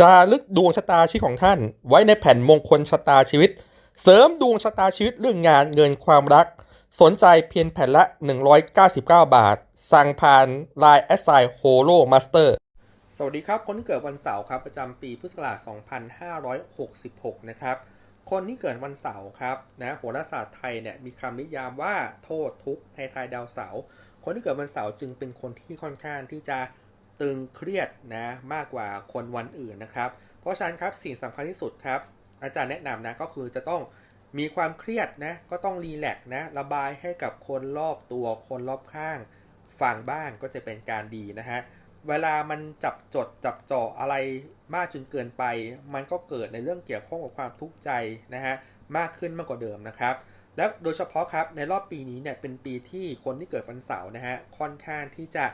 จารึกดวงชะตาชีวิตของท่าน ไว้ในแผ่นมงคลชะตาชีวิต เสริมดวงชะตาชีวิตเรื่องงานเงินความรัก สนใจเพียงแผ่นละ 199 บาท สั่งผ่าน Line แอสไซโฮโลมาสเตอร์สวัสดีครับ คนที่เกิดวันเสาร์ครับ ประจำปีพุทธศักราช 2566 นะครับ คนที่เกิดวันเสาร์ครับนะโหราศาสตร์ไทยเนี่ยมีคำนิยามว่าโทษทุกข์ให้ทายดาวเสาร์คนที่เกิดวันเสาร์จึงเป็นคนที่ค่อนข้างที่จะ ตึงเครียดนะมากกว่าคนวันอื่นนะครับ เพราะฉะนั้นครับสิ่งสำคัญที่สุดครับ อาจารย์แนะนำนะก็คือจะต้องมีความเครียดนะก็ต้องรีแลกซ์นะระบายให้กับคนรอบตัวคนรอบข้างฟังบ้างก็จะเป็นการดีนะฮะเวลามันจับจดจับจ่ออะไรมากจนเกินไป มันก็เกิดในเรื่องเกี่ยวข้องกับความทุกข์ใจนะฮะมากขึ้นมากกว่าเดิมนะครับ แล้วโดยเฉพาะครับในรอบปีนี้เนี่ยเป็นปีที่คนที่เกิดวันเสาร์นะฮะค่อนข้างที่จะ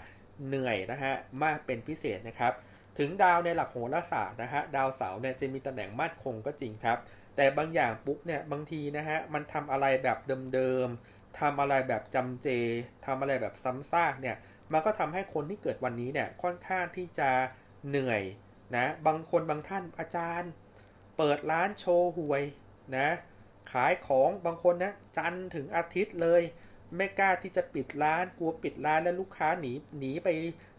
เหนื่อยนะฮะมากเป็นพิเศษนะครับ ถึงดาวในหลักโหราศาสตร์นะฮะดาวเสาร์เนี่ยจะมีตำแหน่งมั่นคงก็จริงครับ แต่บางอย่างปุ๊บเนี่ยบางทีนะฮะมันทำอะไรแบบเดิมๆทำอะไรแบบจำเจทำอะไรแบบซ้ำซากเนี่ยมันก็ทำให้คนที่เกิดวันนี้เนี่ยค่อนข้างที่จะเหนื่อยนะบางคนบางท่านอาจารย์ เปิดร้านโชว์หวยนะขายของบางคนนะจันทร์ถึงอาทิตย์เลย ไม่กล้าที่จะปิดร้านกลัวปิดร้านแล้วลูกค้าหนีหนีไป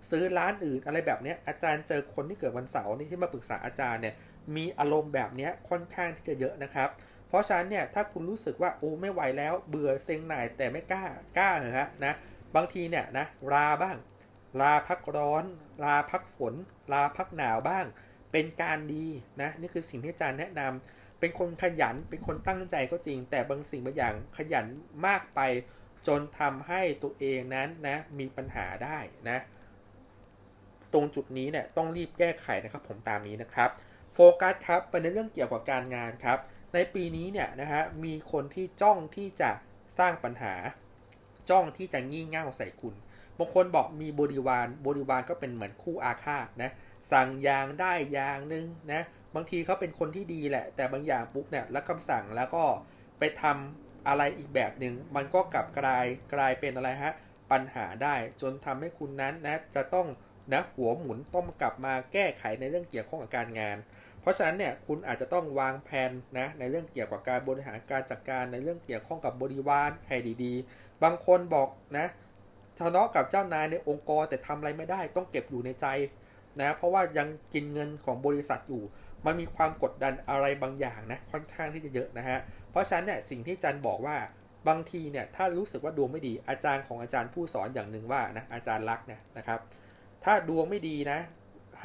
ซื้อร้านอื่นอะไรแบบเนี้ยอาจารย์เจอคนที่เกิดวันเสาร์นี่ที่มาปรึกษาอาจารย์เนี่ยมีอารมณ์แบบเนี้ยค่อนข้างที่จะเยอะนะครับ เพราะฉะนั้นเนี่ยถ้าคุณรู้สึกว่าโอ้ไม่ไหวแล้วเบื่อเซ็งหน่ายแต่ไม่กล้ากล้าเหรอฮะนะบางทีเนี่ยนะลาบ้าง ลาพักร้อน ลาพักฝน ลาพักหนาวบ้าง เป็นการดีนะนี่คือสิ่งที่อาจารย์แนะนำเป็นคนขยันเป็นคนตั้งใจก็จริง แต่บางสิ่งบางอย่างขยันมากไป จนทำให้ตัวเองนั้นนะมีปัญหาได้นะตรงจุดนี้เนี่ยต้องรีบแก้ไขนะครับผมตามนี้นะครับโฟกัสครับไปในเรื่องเกี่ยวกับการงานครับ ในปีนี้เนี่ยนะฮะมีคนที่จ้องที่จะสร้างปัญหา จ้องที่จะงี่เง่าใส่คุณบางคนบอกมีบริวารบริวารก็เป็นเหมือนคู่อาฆาตนะสั่งยางได้ยางนึงนะบางทีเขาเป็นคนที่ดีแหละ แต่บางอย่างปุ๊บเนี่ยรับคำสั่งแล้วก็ไปทำ อะไรอีกแบบหนึ่งมันก็กลับกลายกลายเป็นอะไรฮะปัญหาได้จนทำให้คุณนั้นนะจะต้องนะหัวหมุนต้องกลับมาแก้ไขในเรื่องเกี่ยวข้องกับการงาน เพราะฉะนั้นเนี่ยคุณอาจจะต้องวางแผนนะในเรื่องเกี่ยวกับการบริหารการจัดการในเรื่องเกี่ยวข้องกับบริวารให้ดีๆ บางคนบอกนะทะเลาะกับเจ้านายในองค์กรแต่ทำอะไรไม่ได้ต้องเก็บอยู่ในใจนะเพราะว่ายังกินเงินของบริษัทอยู่ มันมีความกดดันอะไรบางอย่างนะค่อนข้างที่จะเยอะนะฮะเพราะฉะนั้นเนี่ยสิ่งที่อาจารย์บอกว่าบางทีเนี่ยถ้ารู้สึกว่าดวงไม่ดีอาจารย์ของอาจารย์ผู้สอนอย่างหนึ่งว่านะอาจารย์รักเนี่ยนะครับ ถ้าดวงไม่ดีนะ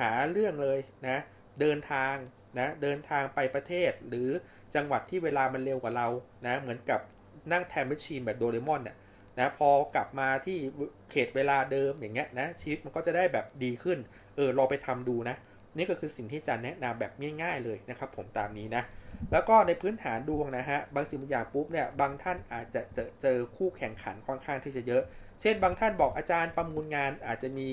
หาเรื่องเลยนะเดินทางนะเดินทางไปประเทศ หรือจังหวัดที่เวลามันเร็วกว่าเรานะเหมือนกับนั่งแทนแมชชีนแบบโดเรมอนเนี่ยนะพอกลับมาที่เขตเวลาเดิมอย่างเงี้ยนะชีวิตมันก็จะได้แบบดีขึ้นเออลองไปทำดูนะ นี่ก็คือสิ่งที่อาจารย์แนะนำแบบง่าย ๆเลยนะครับ ผมตามนี้นะ แล้วก็ในพื้นฐานดวงนะฮะบางสิ่งบางอย่างปุ๊บเนี่ยบางท่านอาจจะเจอเจอคู่แข่งขันค่อนข้างที่จะเยอะ เช่น บางท่านบอกอาจารย์ประมูลงานอาจจะมี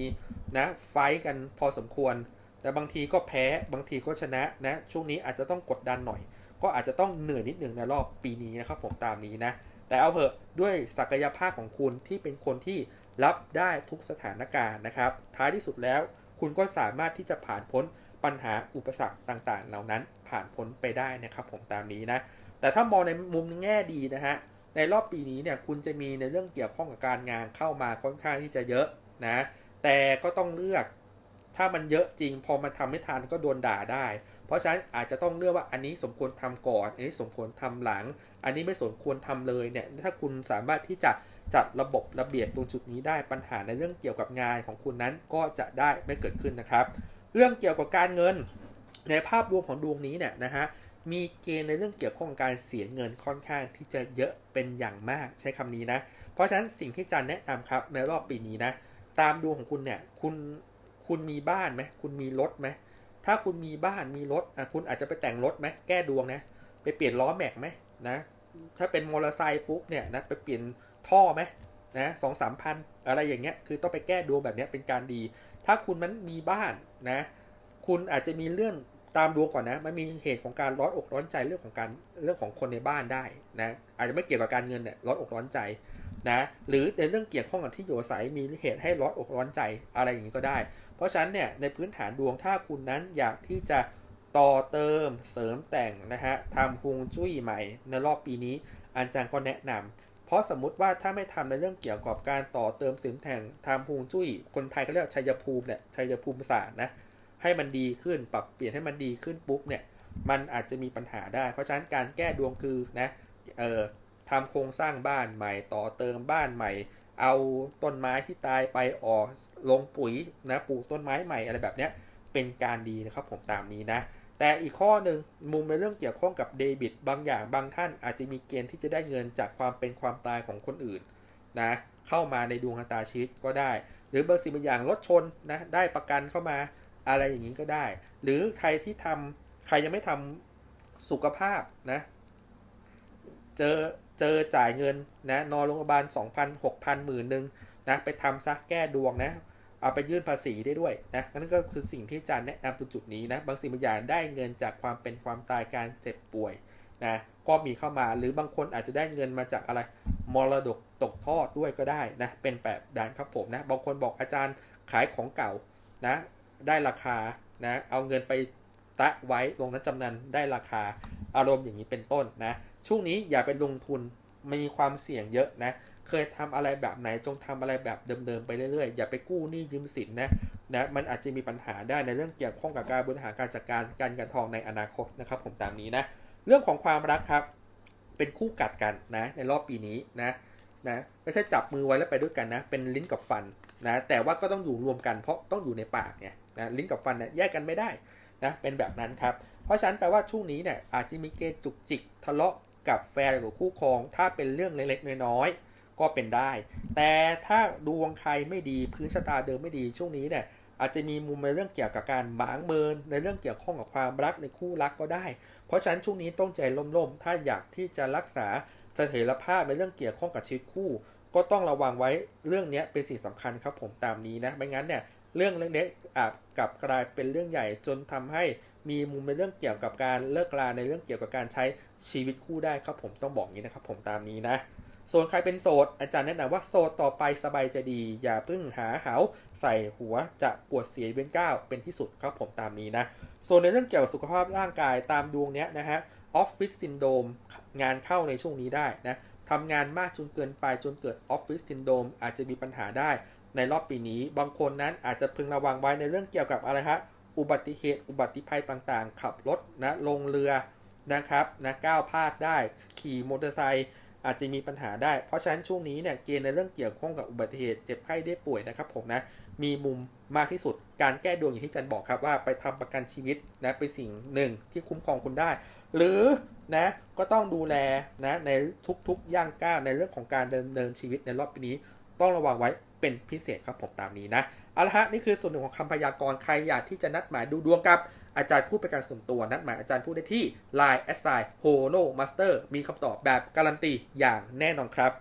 นะไฟกันพอสมควร แต่บางทีก็แพ้บางทีก็ชนะนะช่วงนี้อาจจะต้องกดดันหน่อย ก็อาจจะต้องเหนื่อยนิดหนึ่งในรอบปีนี้นะครับผมตามนี้นะแต่เอาเถอะด้วยศักยภาพของคุณที่เป็นคนที่รับได้ทุกสถานการณ์นะครับ ท้ายที่สุดแล้ว คุณก็สามารถที่จะผ่านพ้นปัญหาอุปสรรคต่างๆ เหล่านั้นผ่านพ้นไปได้นะครับผมตามนี้นะ แต่ถ้ามองในมุมแง่ดีนะฮะ ในรอบปีนี้เนี่ยคุณจะมีในเรื่องเกี่ยวข้องกับการงานเข้ามาค่อนข้างที่จะเยอะนะ แต่ก็ต้องเลือก ถ้ามันเยอะจริง พอมันทำไม่ทันก็โดนด่าได้ เพราะฉะนั้นอาจจะต้องเลือกว่าอันนี้สมควรทำก่อน อันนี้สมควรทำหลัง อันนี้ไม่สมควรทำเลยเนี่ย ถ้าคุณสามารถที่จะ จัดระบบระเบียบตรงจุดนี้ได้ปัญหาในเรื่องเกี่ยวกับงานของคุณนั้นก็จะได้ไม่เกิดขึ้นนะครับ เรื่องเกี่ยวกับการเงิน ในภาพรวมของดวงนี้เนี่ยนะฮะมีเกณฑ์ในเรื่องเกี่ยวข้องกับการเสียเงินค่อนข้างที่จะเยอะเป็นอย่างมากใช้คำนี้นะ เพราะฉะนั้นสิ่งที่จันแนะนำครับในรอบปีนี้นะตามดวงของคุณเนี่ยคุณคุณมีบ้านไหมคุณมีรถไหมถ้าคุณมีบ้านมีรถอะคุณอาจจะไปแต่งรถไหมแก้ดวงนะไปเปลี่ยนล้อแม็กไหมนะถ้าเป็นมอเตอร์ไซค์ปุ๊บเนี่ยนะไปเปลี่ยน ท่อไหมนะสองสามพันอะไรอย่างเงี้ยคือต้องไปแก้ดวงแบบเนี้ยเป็นการดี ถ้าคุณมันมีบ้านนะ คุณอาจจะมีเรื่องตามดวงก่อนนะ มันมีเหตุของการร้อนอกร้อนใจเรื่องของการเรื่องของคนในบ้านได้นะอาจจะไม่เกี่ยวกับการเงินเนี่ยร้อนอกร้อนใจนะหรือในเรื่องเกี่ยวข้องกับที่อยู่อาศัยมีเหตุให้ร้อนอกร้อนใจอะไรอย่างนี้ก็ได้ เพราะฉะนั้นเนี่ยในพื้นฐานดวงถ้าคุณนั้นอยากที่จะต่อเติมเสริมแต่งนะฮะทำฮวงจุ้ยใหม่ในรอบปีนี้อาจารย์ก็แนะนำ เพราะสมมติว่าถ้าไม่ทำในเรื่องเกี่ยวกับการต่อเติมสิมแต่งทำฮวงจุ้ย คนไทยเขาเรียกชัยภูมิเนี่ยชัยภูมิศาสตร์นะให้มันดีขึ้นปรับเปลี่ยนให้มันดีขึ้นปุ๊บเนี่ยมันอาจจะมีปัญหาได้ เพราะฉะนั้นการแก้ดวงคือนะเอ่อทำโครงสร้างบ้านใหม่ต่อเติมบ้านใหม่ เอาต้นไม้ที่ตายไปออกลงปุ๋ยนะปลูกต้นไม้ใหม่อะไรแบบเนี้ยเป็นการดีนะครับผมตามนี้นะ แต่อีกข้อหนึ่งมุมในเรื่องเกี่ยวข้องกับเดบิตบางอย่างบางท่านอาจจะมีเกณฑ์ที่จะได้เงินจากความเป็นความตายของคนอื่นนะเข้ามาในดวงตาชีวิตก็ได้ หรือบางสิ่งบางอย่างรถชนนะได้ประกันเข้ามาอะไรอย่างนี้ก็ได้ หรือใครที่ทำใครยังไม่ทำสุขภาพนะเจอเจอจ่ายเงินนะนอนโรงพยาบาล2,000 6,000หมื่นหนึ่งนะไปทำซะแก้ดวงนะ เอาไปยื่นภาษีได้ด้วยนะนั่นก็คือสิ่งที่อาจารย์แนะนำตรงจุดนี้นะบางสิ่งบางอย่างได้เงินจากความเป็นความตายการเจ็บป่วยนะก็มีเข้ามาหรือบางคนอาจจะได้เงินมาจากอะไรมรดกตกทอดด้วยก็ได้นะเป็นแบบดันครับผมนะบางคนบอกอาจารย์ขายของเก่านะได้ราคานะเอาเงินไปตะไว้ลงนั้นจำนันได้ราคาอารมณ์อย่างนี้เป็นต้นนะช่วงนี้อย่าไปลงทุนมีความเสี่ยงเยอะนะ เคยทำอะไรแบบไหนจงทำอะไรแบบเดิมๆไปเรื่อยๆ อย่าไปกู้หนี้ยืมสินนะนะมันอาจจะมีปัญหาได้ในเรื่องเกี่ยวข้องกับการบริหารการจัดการการเงินทองในอนาคตนะครับผมตามนี้นะเรื่องของความรักครับ เป็นคู่กัดกันนะ ในรอบปีนี้นะนะไม่ใช่จับมือไว้แล้วไปด้วยกันนะ เป็นลิ้นกับฟันนะแต่ว่าก็ต้องอยู่รวมกันเพราะต้องอยู่ในปากเนี่ยนะลิ้นกับฟันเนี่ยแยกกันไม่ได้นะเป็นแบบนั้นครับเพราะฉะนั้นแปลว่าช่วงนี้เนี่ยอาจจะมีเกณฑ์จุกจิกทะเลาะกับแฟนหรือคู่ครอง ถ้าเป็นเรื่องเล็กๆน้อยๆ ก็เป็นได้ แต่ถ้าดวงใครไม่ดีพื้นชะตาเดิมไม่ดีช่วงนี้เนี่ยอาจจะมีมุมในเรื่องเกี่ยวกับการหมางเมินในเรื่องเกี่ยวข้องกับความรักในคู่รักก็ได้ เพราะฉะนั้นช่วงนี้ต้องใจล่มๆ ถ้าอยากที่จะรักษาเสถียรภาพในเรื่องเกี่ยวข้องกับชีวิตคู่ ก็ต้องระวังไว้เรื่องนี้เป็นสิ่งสำคัญครับผมตามนี้นะไม่งั้นเนี่ยเรื่องเล็กๆอาจกลับกลายเป็นเรื่องใหญ่จนทำให้มีมุมในเรื่องเกี่ยวกับการเลิกลาในเรื่องเกี่ยวกับการใช้ชีวิตคู่ได้ครับผมต้องบอกงี้นะครับผมตามนี้นะ ส่วนใครเป็นโสด อาจารย์แนะนำว่าโสดต่อไปสบายใจดี อย่าเพิ่งหาเหาใส่หัวจะปวดเสียเว้นก้าวเป็นที่สุดครับผมตามนี้นะ ส่วนในเรื่องเกี่ยวกับสุขภาพร่างกายตามดวงเนี้ยนะฮะออฟฟิศซินโดมงานเข้าในช่วงนี้ได้นะทำงานมากจนเกินไปจนเกิดออฟฟิศซินโดมอาจจะมีปัญหาได้ ในรอบปีนี้ บางคนนั้นอาจจะพึงระวังไว้ในเรื่องเกี่ยวกับอะไรฮะอุบัติเหตุอุบัติภัยต่างๆ ขับรถนะลงเรือนะครับนะก้าวพลาดได้ขี่มอเตอร์ไซค์ อาจจะมีปัญหาได้ เพราะฉะนั้นช่วงนี้เนี่ยเกณฑ์ในเรื่องเกี่ยวข้องกับอุบัติเหตุเจ็บไข้ได้ป่วยนะครับผมนะมีมุมมากที่สุด การแก้ดวงอย่างที่จันบอกครับว่าไปทำประกันชีวิตนะเป็นสิ่งหนึ่งที่คุ้มครองคุณได้ หรือนะก็ต้องดูแลนะในทุกๆย่างก้าวในเรื่องของการเดินเนินชีวิตในรอบปีนี้ ต้องระวังไว้เป็นพิเศษครับผมตามนี้นะเอาละฮะนี่คือส่วนหนึ่งของคำพยากรณ์ใครอยากที่จะนัดหมายดูดวงกับอาจารย์พูดเป็นการส่วนตัวนัดหมายอาจารย์พูดได้ที่ Line s i h o l o Master มีคำตอบแบบการันตีอย่างแน่นอนครับ